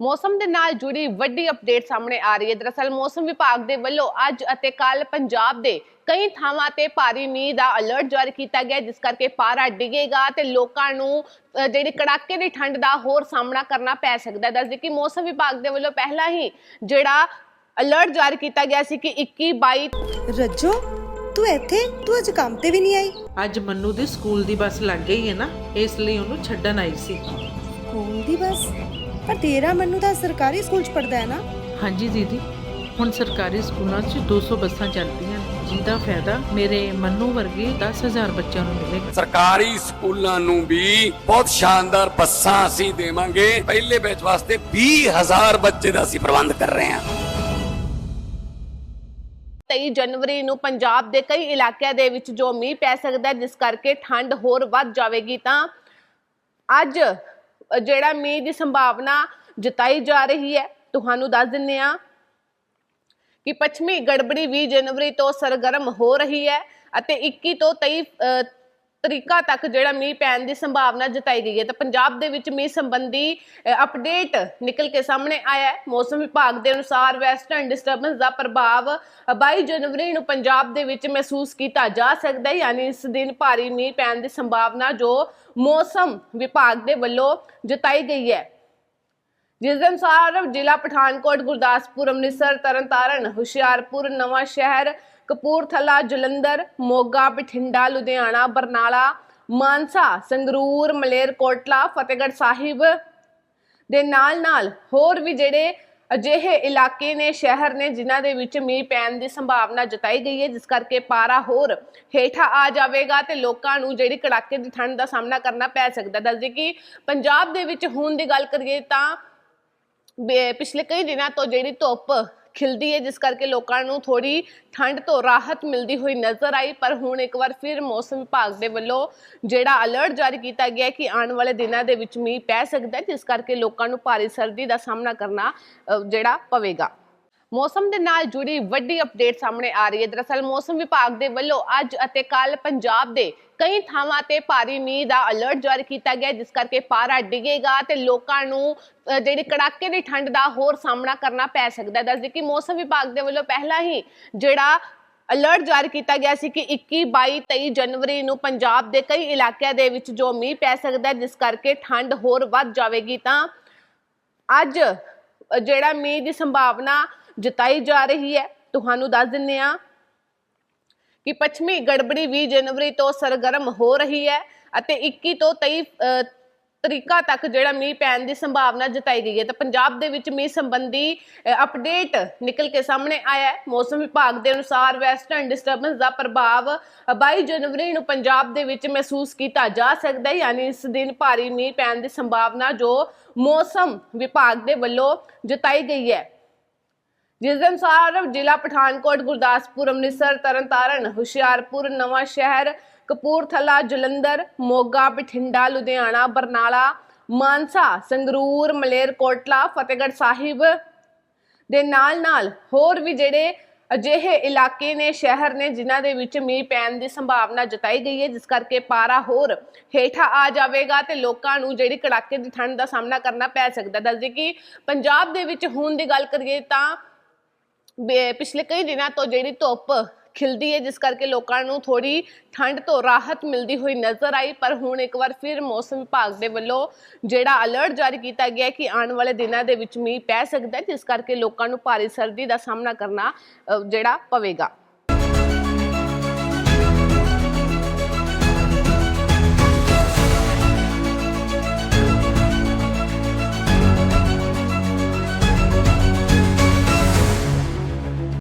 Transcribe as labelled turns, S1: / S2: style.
S1: ਮੌਸਮ ਦੇ ਨਾਲ ਜੁੜੀ ਵੱਡੀ ਅਪਡੇਟ ਸਾਹਮਣੇ ਆ ਰਹੀ ਹੈ। ਦਰਅਸਲ ਮੌਸਮ ਵਿਭਾਗ ਦੇ ਵੱਲੋਂ ਅੱਜ ਅਤੇ ਕੱਲ ਪੰਜਾਬ ਦੇ ਕਈ ਥਾਵਾਂ ਤੇ ਭਾਰੀ ਮੀਂਹ ਦਾ ਅਲਰਟ ਜਾਰੀ ਕੀਤਾ ਗਿਆ ਜਿਸ ਕਰਕੇ ਪਾਰਾ ਡਿੱਗੇਗਾ ਤੇ ਲੋਕਾਂ ਨੂੰ ਜਿਹੜੀ ਕੜਾਕੇ ਦੀ ਠੰਡ ਦਾ ਹੋਰ ਸਾਹਮਣਾ ਕਰਨਾ ਪੈ ਸਕਦਾ ਹੈ। ਦੱਸਦੇ ਕਿ ਮੌਸਮ ਵਿਭਾਗ ਦੇ ਵੱਲੋਂ ਪਹਿਲਾਂ ਹੀ ਜਿਹੜਾ ਅਲਰਟ ਜਾਰੀ ਕੀਤਾ ਗਿਆ ਸੀ ਕਿ 21 22
S2: ਰੱਜੋ ਤੂੰ ਇੱਥੇ? ਤੂੰ ਅੱਜ ਕੰਮ ਤੇ ਵੀ ਨਹੀਂ ਆਈ?
S3: ਅੱਜ ਮੰਨੂ ਦੇ ਸਕੂਲ ਦੀ ਬੱਸ ਲੱਗ ਗਈ ਹੈ ਨਾ ਇਸ ਲਈ ਉਹਨੂੰ ਛੱਡਣ ਆਈ ਸੀ।
S2: ਸਕੂਲ ਦੀ ਬੱਸ? ਪਰ ਤੇਰਾ ਮੰਨੂ ਤਾਂ ਸਰਕਾਰੀ ਸਕੂਲ ਚ ਪੜਦਾ ਹੈ ਨਾ।
S3: ਹਾਂਜੀ ਦੀਦੀ ਹੁਣ ਸਰਕਾਰੀ ਸਕੂਲਾਂ 'ਚ 200 ਬੱਸਾਂ ਚੱਲਦੀਆਂ ਜਿਹਦਾ ਫਾਇਦਾ ਮੇਰੇ ਮੰਨੂ ਵਰਗੇ 10000 ਬੱਚਿਆਂ ਨੂੰ ਮਿਲੇਗਾ।
S4: ਸਰਕਾਰੀ ਸਕੂਲਾਂ ਨੂੰ ਵੀ ਬਹੁਤ ਸ਼ਾਨਦਾਰ ਬੱਸਾਂ ਅਸੀਂ ਦੇਵਾਂਗੇ। ਪਹਿਲੇ ਬੈਚ ਵਾਸਤੇ 20000 ਬੱਚੇ ਦਾ ਅਸੀਂ ਪ੍ਰਬੰਧ ਕਰ ਰਹੇ ਹਾਂ।
S1: 23 ਜਨਵਰੀ ਨੂੰ ਪੰਜਾਬ ਦੇ ਕਈ ਇਲਾਕਿਆਂ ਦੇ ਵਿੱਚ ਜੋ ਮੀਂਹ ਪੈ ਸਕਦਾ ਹੈ ਜਿਸ ਕਰਕੇ ਠੰਡ ਹੋਰ ਵੱਧ ਜਾਵੇਗੀ ਤਾਂ ਅੱਜ ਜਿਹੜਾ ਮੀਂਹ ਦੀ ਸੰਭਾਵਨਾ ਜਤਾਈ ਜਾ ਰਹੀ ਹੈ ਤੁਹਾਨੂੰ ਦੱਸ ਦਿੰਨੇ ਆ ਕਿ ਪੱਛਮੀ ਗੜਬੜੀ 20 ਜਨਵਰੀ ਤੋਂ ਸਰਗਰਮ ਹੋ ਰਹੀ ਹੈ ਅਤੇ 21 ਤੋਂ 23 ਅ, ਤਰੀਕਾ ਤੱਕ ਜਿਹੜਾ ਮੀਂਹ ਪੈਣ ਦੀ ਸੰਭਾਵਨਾ ਜਤਾਈ ਗਈ ਹੈ। ਤਾਂ ਪੰਜਾਬ ਦੇ ਵਿੱਚ ਮੀਂਹ ਸੰਬੰਧੀ ਅਪਡੇਟ ਨਿਕਲ ਕੇ ਸਾਹਮਣੇ ਆਇਆ ਹੈ। ਮੌਸਮ ਵਿਭਾਗ ਦੇ ਅਨੁਸਾਰ ਵੈਸਟਰਨ ਡਿਸਟਰਬੈਂਸ ਦਾ ਪ੍ਰਭਾਵ 22 ਜਨਵਰੀ ਨੂੰ ਪੰਜਾਬ ਦੇ ਵਿੱਚ ਮਹਿਸੂਸ ਕੀਤਾ ਜਾ ਸਕਦਾ ਹੈ। ਯਾਨੀ ਇਸ ਦਿਨ ਭਾਰੀ ਮੀਂਹ ਪੈਣ ਦੀ ਸੰਭਾਵਨਾ ਜੋ ਮੌਸਮ ਵਿਭਾਗ ਦੇ ਵੱਲੋਂ ਜਤਾਈ ਗਈ ਹੈ। ਜਿਸ ਦੇ ਅਨੁਸਾਰ ਜ਼ਿਲ੍ਹਾ ਪਠਾਨਕੋਟ, ਗੁਰਦਾਸਪੁਰ, ਅੰਮ੍ਰਿਤਸਰ, ਤਰਨਤਾਰਨ, ਹੁਸ਼ਿਆਰਪੁਰ ਨਵਾਂ ਸ਼ਹਿਰ ਕਪੂਰਥਲਾ, ਜਲੰਧਰ, ਮੋਗਾ, ਬਠਿੰਡਾ, ਲੁਧਿਆਣਾ, ਬਰਨਾਲਾ, ਮਾਨਸਾ, ਸੰਗਰੂਰ, ਮਲੇਰਕੋਟਲਾ, ਫਤਿਹਗੜ੍ਹ ਸਾਹਿਬ ਦੇ ਨਾਲ ਨਾਲ ਹੋਰ ਵੀ ਜਿਹੜੇ ਅਜਿਹੇ ਇਲਾਕੇ ਨੇ, ਸ਼ਹਿਰ ਨੇ, ਜਿਨ੍ਹਾਂ ਦੇ ਵਿੱਚ ਮੀਂਹ ਪੈਣ ਦੀ ਸੰਭਾਵਨਾ ਜਤਾਈ ਗਈ ਹੈ, ਜਿਸ ਕਰਕੇ ਪਾਰਾ ਹੋਰ ਹੇਠਾਂ ਆ ਜਾਵੇਗਾ ਤੇ ਲੋਕਾਂ ਨੂੰ ਜਿਹੜੀ ਕੜਾਕੇ ਦੀ ਠੰਡ ਦਾ ਸਾਹਮਣਾ ਕਰਨਾ ਪੈ ਸਕਦਾ। ਦੱਸਦੇ ਕਿ ਪੰਜਾਬ ਦੇ ਵਿੱਚ ਹੁਣ ਦੀ ਗੱਲ ਕਰੀਏ ਤਾਂ ਬੇ- ਪਿਛਲੇ ਕਈ ਦਿਨਾਂ ਤੋਂ ਜਿਹੜੀ ਧੁੱਪ ਖਿਲਦੀ ਹੈ ਜਿਸ ਕਰਕੇ ਲੋਕਾਂ ਨੂੰ ਥੋੜੀ ਠੰਡ ਤੋਂ ਰਾਹਤ ਮਿਲਦੀ ਹੋਈ ਨਜ਼ਰ ਆਈ। ਪਰ ਹੁਣ ਇੱਕ ਵਾਰ ਫਿਰ ਮੌਸਮ ਵਿਭਾਗ ਦੇ ਵੱਲੋਂ ਜਿਹੜਾ ਅਲਰਟ ਜਾਰੀ ਕੀਤਾ ਗਿਆ ਕਿ ਆਉਣ ਵਾਲੇ ਦਿਨਾਂ ਦੇ ਵਿੱਚ ਮੀਂਹ ਪੈ ਸਕਦਾ ਹੈ, ਜਿਸ ਕਰਕੇ ਲੋਕਾਂ ਨੂੰ ਭਾਰੀ ਸਰਦੀ ਦਾ ਸਾਹਮਣਾ ਕਰਨਾ ਜਿਹੜਾ ਪਵੇਗਾ। ਮੌਸਮ ਦੇ ਨਾਲ ਜੁੜੀ ਵੱਡੀ ਅਪਡੇਟ ਸਾਹਮਣੇ ਆ ਰਹੀ ਹੈ। ਦਰਅਸਲ ਮੌਸਮ ਵਿਭਾਗ ਦੇ ਵੱਲੋਂ ਅੱਜ ਅਤੇ ਕੱਲ ਪੰਜਾਬ ਦੇ ਕਈ ਥਾਵਾਂ ਤੇ ਭਾਰੀ ਮੀਂਹ ਦਾ ਅਲਰਟ ਜਾਰੀ ਕੀਤਾ ਗਿਆ ਜਿਸ ਕਰਕੇ ਪਾਰਾ ਡਿੱਗੇਗਾ ਤੇ ਲੋਕਾਂ ਨੂੰ ਜਿਹੜੀ ਕੜਾਕੇ ਦੀ ਠੰਡ ਦਾ ਹੋਰ ਸਾਹਮਣਾ ਕਰਨਾ ਪੈ ਸਕਦਾ ਹੈ। ਦੱਸਦੇ ਕਿ ਮੌਸਮ ਵਿਭਾਗ ਦੇ ਵੱਲੋਂ ਪਹਿਲਾਂ ਹੀ ਜਿਹੜਾ ਅਲਰਟ ਜਾਰੀ ਕੀਤਾ ਗਿਆ ਸੀ ਕਿ 21 22 23 ਜਨਵਰੀ ਨੂੰ ਪੰਜਾਬ ਦੇ ਕਈ ਇਲਾਕਿਆਂ ਦੇ ਵਿੱਚ ਜੋ ਮੀਂਹ ਪੈ ਸਕਦਾ ਹੈ, ਜਿਸ ਕਰਕੇ ਠੰਡ ਹੋਰ ਵੱਧ ਜਾਵੇਗੀ ਤਾਂ ਅੱਜ ਜਿਹੜਾ ਮੀਂਹ ਦੀ ਸੰਭਾਵਨਾ ਜਤਾਈ ਜਾ ਰਹੀ ਹੈ। ਤੁਹਾਨੂੰ ਦੱਸ ਦਿੰਨੇ ਆ ਕਿ ਪੱਛਮੀ ਗੜਬੜੀ 20 ਜਨਵਰੀ ਤੋਂ ਸਰਗਰਮ ਹੋ ਰਹੀ ਹੈ ਅਤੇ 21 ਤੋਂ 23 ਅ, ਤਰੀਕਾ ਤੱਕ ਜਿਹੜਾ ਮੀਂਹ ਪੈਣ ਦੀ ਸੰਭਾਵਨਾ ਜਤਾਈ ਗਈ ਹੈ। ਤਾਂ ਪੰਜਾਬ ਦੇ ਵਿੱਚ ਮੀਂਹ ਸੰਬੰਧੀ ਅਪਡੇਟ ਨਿਕਲ ਕੇ ਸਾਹਮਣੇ ਆਇਆ ਹੈ। ਮੌਸਮ ਵਿਭਾਗ ਦੇ ਅਨੁਸਾਰ ਵੈਸਟਰਨ ਡਿਸਟਰਬੈਂਸ ਦਾ ਪ੍ਰਭਾਵ 22 ਜਨਵਰੀ ਨੂੰ ਪੰਜਾਬ ਦੇ ਵਿੱਚ ਮਹਿਸੂਸ ਕੀਤਾ ਜਾ ਸਕਦਾ ਹੈ। ਯਾਨੀ ਇਸ ਦਿਨ ਭਾਰੀ ਮੀਂਹ ਪੈਣ ਦੀ ਸੰਭਾਵਨਾ ਜੋ ਮੌਸਮ ਵਿਭਾਗ ਦੇ ਵੱਲੋਂ ਜਤਾਈ ਗਈ ਹੈ। ਜਿਸ ਦੇ ਅਨੁਸਾਰ ਜ਼ਿਲ੍ਹਾ ਪਠਾਨਕੋਟ, ਗੁਰਦਾਸਪੁਰ, ਅੰਮ੍ਰਿਤਸਰ, ਤਰਨਤਾਰਨ, ਹੁਸ਼ਿਆਰਪੁਰ, ਨਵਾਂ ਸ਼ਹਿਰ, ਕਪੂਰਥਲਾ, ਜਲੰਧਰ, ਮੋਗਾ, ਬਠਿੰਡਾ, ਲੁਧਿਆਣਾ, ਬਰਨਾਲਾ, ਮਾਨਸਾ, ਸੰਗਰੂਰ, ਮਲੇਰਕੋਟਲਾ, ਫਤਿਹਗੜ੍ਹ ਸਾਹਿਬ ਦੇ ਨਾਲ ਨਾਲ ਹੋਰ ਵੀ ਜਿਹੜੇ ਅਜਿਹੇ ਇਲਾਕੇ ਨੇ, ਸ਼ਹਿਰ ਨੇ, ਜਿਨ੍ਹਾਂ ਦੇ ਵਿੱਚ ਮੀਂਹ ਪੈਣ ਦੀ ਸੰਭਾਵਨਾ ਜਤਾਈ ਗਈ ਹੈ, ਜਿਸ ਕਰਕੇ ਪਾਰਾ ਹੋਰ ਹੇਠਾਂ ਆ ਜਾਵੇਗਾ ਤੇ ਲੋਕਾਂ ਨੂੰ ਜਿਹੜੀ ਕੜਾਕੇ ਦੀ ਠੰਡ ਦਾ ਸਾਹਮਣਾ ਕਰਨਾ ਪੈ ਸਕਦਾ। ਦੱਸਦੇ ਕਿ ਪੰਜਾਬ ਦੇ ਵਿੱਚ ਹੁਣ ਦੀ ਗੱਲ ਕਰੀਏ ਤਾਂ ਬੇ- ਪਿਛਲੇ ਕਈ ਦਿਨਾਂ ਤੋਂ ਜਿਹੜੀ ਧੁੱਪ ਖਿਲਦੀ ਹੈ ਜਿਸ ਕਰਕੇ ਲੋਕਾਂ ਨੂੰ ਥੋੜੀ ਠੰਡ ਤੋਂ ਰਾਹਤ ਮਿਲਦੀ ਹੋਈ ਨਜ਼ਰ ਆਈ ਪਰ ਹੁਣ ਇੱਕ ਵਾਰ ਫਿਰ ਮੌਸਮ ਵਿਭਾਗ ਦੇ ਵੱਲੋਂ ਜਿਹੜਾ ਅਲਰਟ ਜਾਰੀ ਕੀਤਾ ਗਿਆ ਹੈ ਕਿ ਆਉਣ ਵਾਲੇ ਦਿਨਾਂ ਦੇ ਵਿੱਚ ਮੀਂਹ ਪੈ ਸਕਦਾ ਹੈ ਜਿਸ ਕਰਕੇ ਲੋਕਾਂ ਨੂੰ ਭਾਰੀ ਸਰਦੀ ਦਾ ਸਾਹਮਣਾ ਕਰਨਾ ਅ, ਜਿਹੜਾ ਪਵੇਗਾ।